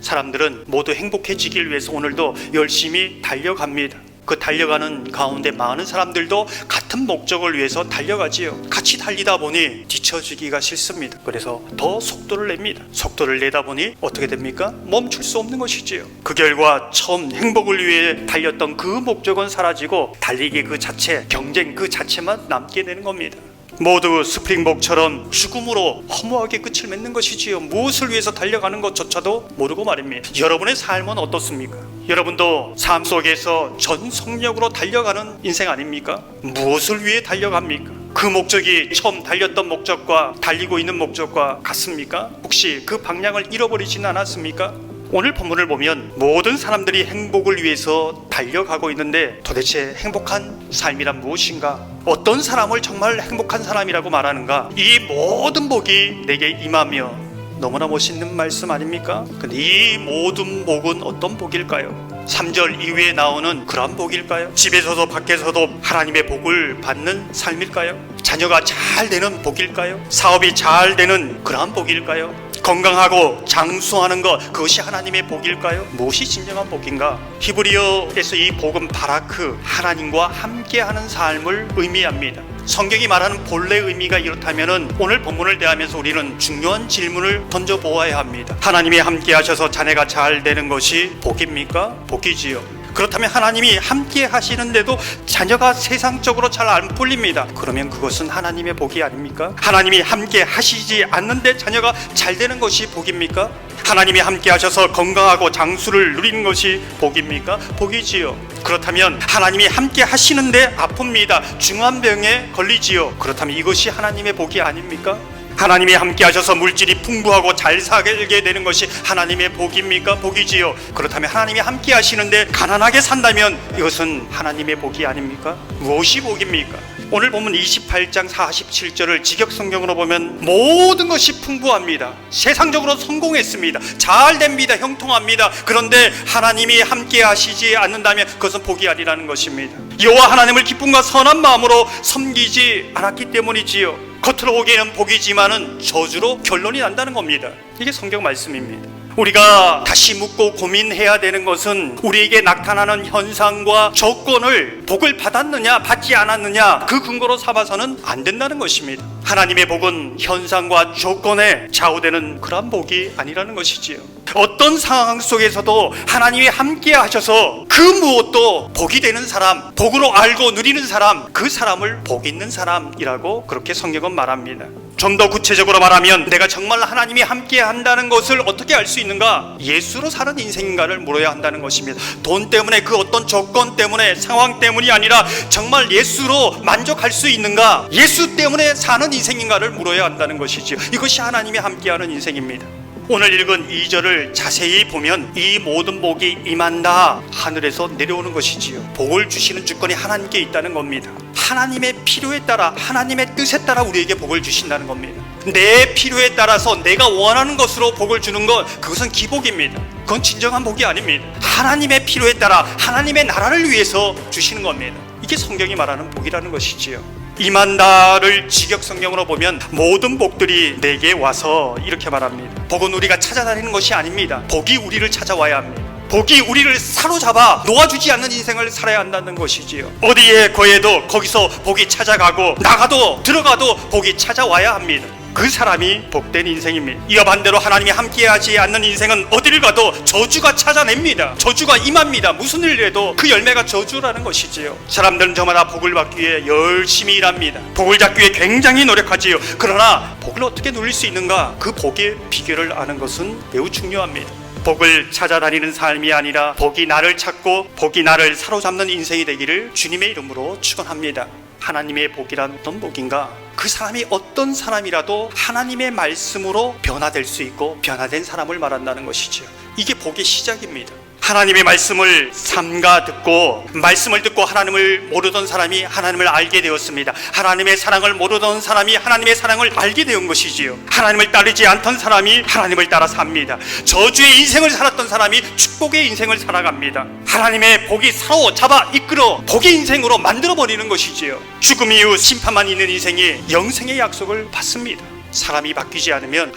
사람들은 모두 행복해지길 위해서 오늘도 열심히 달려갑니다. 그 달려가는 가운데 많은 사람들도 같은 목적을 위해서 달려가지요. 같이 달리다 보니 뒤처지기가 싫습니다. 그래서 더 속도를 냅니다. 속도를 내다 보니 어떻게 됩니까? 멈출 수 없는 것이지요. 그 결과 처음 행복을 위해 달렸던 그 목적은 사라지고 달리기 그 자체, 경쟁 그 자체만 남게 되는 겁니다. 모두 스프링복처럼 죽음으로 허무하게 끝을 맺는 것이지요. 무엇을 위해서 달려가는 것조차도 모르고 말입니다. 여러분의 삶은 어떻습니까? 여러분도 삶 속에서 전속력으로 달려가는 인생 아닙니까? 무엇을 위해 달려갑니까? 그 목적이 처음 달렸던 목적과 달리고 있는 목적과 같습니까? 혹시 그 방향을 잃어버리진 않았습니까? 오늘 본문을 보면 모든 사람들이 행복을 위해서 달려가고 있는데 도대체 행복한 삶이란 무엇인가? 어떤 사람을 정말 행복한 사람이라고 말하는가? 이 모든 복이 내게 임하며 너무나 멋있는 말씀 아닙니까? 근데 이 모든 복은 어떤 복일까요? 3절 이후에 나오는 그러한 복일까요? 집에서도 밖에서도 하나님의 복을 받는 삶일까요? 자녀가 잘 되는 복일까요? 사업이 잘 되는 그러한 복일까요? 건강하고 장수하는 것 그것이 하나님의 복일까요? 무엇이 진정한 복인가? 히브리어에서 이 복은 바라크 하나님과 함께하는 삶을 의미합니다. 성경이 말하는 본래 의미가 이렇다면은 오늘 본문을 대하면서 우리는 중요한 질문을 던져 보아야 합니다. 하나님이 함께 하셔서 자네가 잘 되는 것이 복입니까? 복이지요. 그렇다면 하나님이 함께 하시는데도 자녀가 세상적으로 잘 안 풀립니다. 그러면 그것은 하나님의 복이 아닙니까? 하나님이 함께 하시지 않는데 자녀가 잘 되는 것이 복입니까? 하나님이 함께 하셔서 건강하고 장수를 누리는 것이 복입니까? 복이지요. 그렇다면 하나님이 함께 하시는데 아픕니다. 중한 병에 걸리지요. 그렇다면 이것이 하나님의 복이 아닙니까? 하나님이 함께 하셔서 물질이 풍부하고 잘 살게 되는 것이 하나님의 복입니까? 복이지요. 그렇다면 하나님이 함께 하시는데 가난하게 산다면 이것은 하나님의 복이 아닙니까? 무엇이 복입니까? 오늘 보면 28장 47절을 직역 성경으로 보면 모든 것이 풍부합니다. 세상적으로 성공했습니다. 잘 됩니다. 형통합니다. 그런데 하나님이 함께 하시지 않는다면 그것은 복이 아니라는 것입니다. 여호와 하나님을 기쁨과 선한 마음으로 섬기지 않았기 때문이지요. 겉으로 보기에는 복이지만은 저주로 결론이 난다는 겁니다. 이게 성경 말씀입니다. 우리가 다시 묻고 고민해야 되는 것은 우리에게 나타나는 현상과 조건을 복을 받았느냐 받지 않았느냐 그 근거로 삼아서는 안 된다는 것입니다. 하나님의 복은 현상과 조건에 좌우되는 그런 복이 아니라는 것이지요. 어떤 상황 속에서도 하나님이 함께 하셔서 그 무엇도 복이 되는 사람, 복으로 알고 누리는 사람, 그 사람을 복 있는 사람이라고 그렇게 성경은 말합니다. 좀 더 구체적으로 말하면 내가 정말 하나님이 함께 한다는 것을 어떻게 알 수 있는가? 예수로 사는 인생인가를 물어야 한다는 것입니다. 돈 때문에 그 어떤 조건 때문에 상황 때문이 아니라 정말 예수로 만족할 수 있는가? 예수 때문에 사는 인생인가를 물어야 한다는 것이지요. 이것이 하나님이 함께하는 인생입니다. 오늘 읽은 2절을 자세히 보면 이 모든 복이 임한다 하늘에서 내려오는 것이지요. 복을 주시는 주권이 하나님께 있다는 겁니다. 하나님의 필요에 따라 하나님의 뜻에 따라 우리에게 복을 주신다는 겁니다. 내 필요에 따라서 내가 원하는 것으로 복을 주는 것 그것은 기복입니다. 그건 진정한 복이 아닙니다. 하나님의 필요에 따라 하나님의 나라를 위해서 주시는 겁니다. 이게 성경이 말하는 복이라는 것이지요. 이만다를 직역 성경으로 보면 모든 복들이 내게 와서 이렇게 말합니다. 복은 우리가 찾아다니는 것이 아닙니다. 복이 우리를 찾아와야 합니다. 복이 우리를 사로잡아 놓아주지 않는 인생을 살아야 한다는 것이지요. 어디에 거해도 거기서 복이 찾아가고 나가도 들어가도 복이 찾아와야 합니다. 그 사람이 복된 인생입니다. 이와 반대로 하나님이 함께하지 않는 인생은 어디를 가도 저주가 찾아냅니다. 저주가 임합니다. 무슨 일을 해도 그 열매가 저주라는 것이지요. 사람들은 저마다 복을 받기 위해 열심히 일합니다. 복을 잡기 위해 굉장히 노력하지요. 그러나 복을 어떻게 누릴 수 있는가? 그 복의 비결을 아는 것은 매우 중요합니다. 복을 찾아다니는 삶이 아니라 복이 나를 찾고 복이 나를 사로잡는 인생이 되기를 주님의 이름으로 축원합니다. 하나님의 복이란 어떤 복인가? 그 사람이 어떤 사람이라도 하나님의 말씀으로 변화될 수 있고 변화된 사람을 말한다는 것이죠. 이게 복의 시작입니다. 하나님의 말씀을 삼가 듣고 말씀을 듣고 하나님을 모르던 사람이 하나님을 알게 되었습니다. 하나님의 사랑을 모르던 사람이 하나님의 사랑을 알게 된 것이지요. 하나님을 따르지 않던 사람이 하나님을 따라 삽니다. 저주의 인생을 살았던 사람이 축복의 인생을 살아갑니다. 하나님의 복이 사로잡아 이끌어 복의 인생으로 만들어 버리는 것이지요. 죽음 이후 심판만 있는 인생이 영생의 약속을 받습니다. 사람이 바뀌지 않으면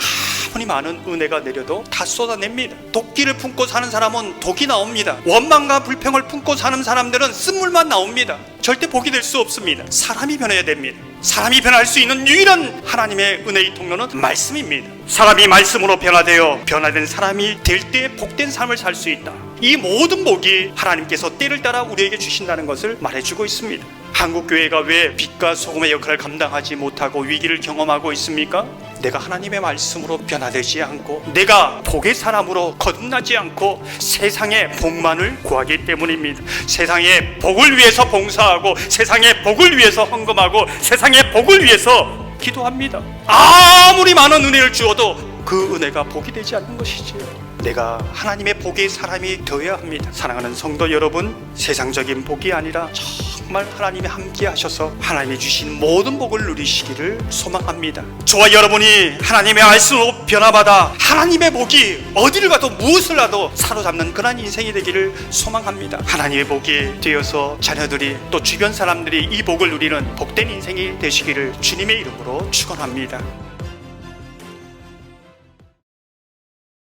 아무리 많은 은혜가 내려도 다 쏟아냅니다. 도끼를 품고 사는 사람은 독이 나옵니다. 원망과 불평을 품고 사는 사람들은 쓴물만 나옵니다. 절대 복이 될 수 없습니다. 사람이 변해야 됩니다. 사람이 변할 수 있는 유일한 하나님의 은혜의 통로는 말씀입니다. 사람이 말씀으로 변화되어 변화된 사람이 될 때 복된 삶을 살 수 있다. 이 모든 복이 하나님께서 때를 따라 우리에게 주신다는 것을 말해주고 있습니다. 한국 교회가 왜 빛과 소금의 역할을 감당하지 못하고 위기를 경험하고 있습니까? 내가 하나님의 말씀으로 변화되지 않고 내가 복의 사람으로 거듭나지 않고 세상의 복만을 구하기 때문입니다. 세상의 복을 위해서 봉사하고 세상의 복을 위해서 헌금하고 세상의 복을 위해서 기도합니다. 아무리 많은 은혜를 주어도 그 은혜가 복이 되지 않는 것이지요. 내가 하나님의 복의 사람이 되어야 합니다. 사랑하는 성도 여러분, 세상적인 복이 아니라 정말 하나님이 함께 하셔서 하나님이 주신 모든 복을 누리시기를 소망합니다. 저와 여러분이 하나님의 말씀으로 변화받아 하나님의 복이 어디를 가도 무엇을 하도 사로잡는 그런 인생이 되기를 소망합니다. 하나님의 복이 되어서 자녀들이 또 주변 사람들이 이 복을 누리는 복된 인생이 되시기를 주님의 이름으로 축원합니다.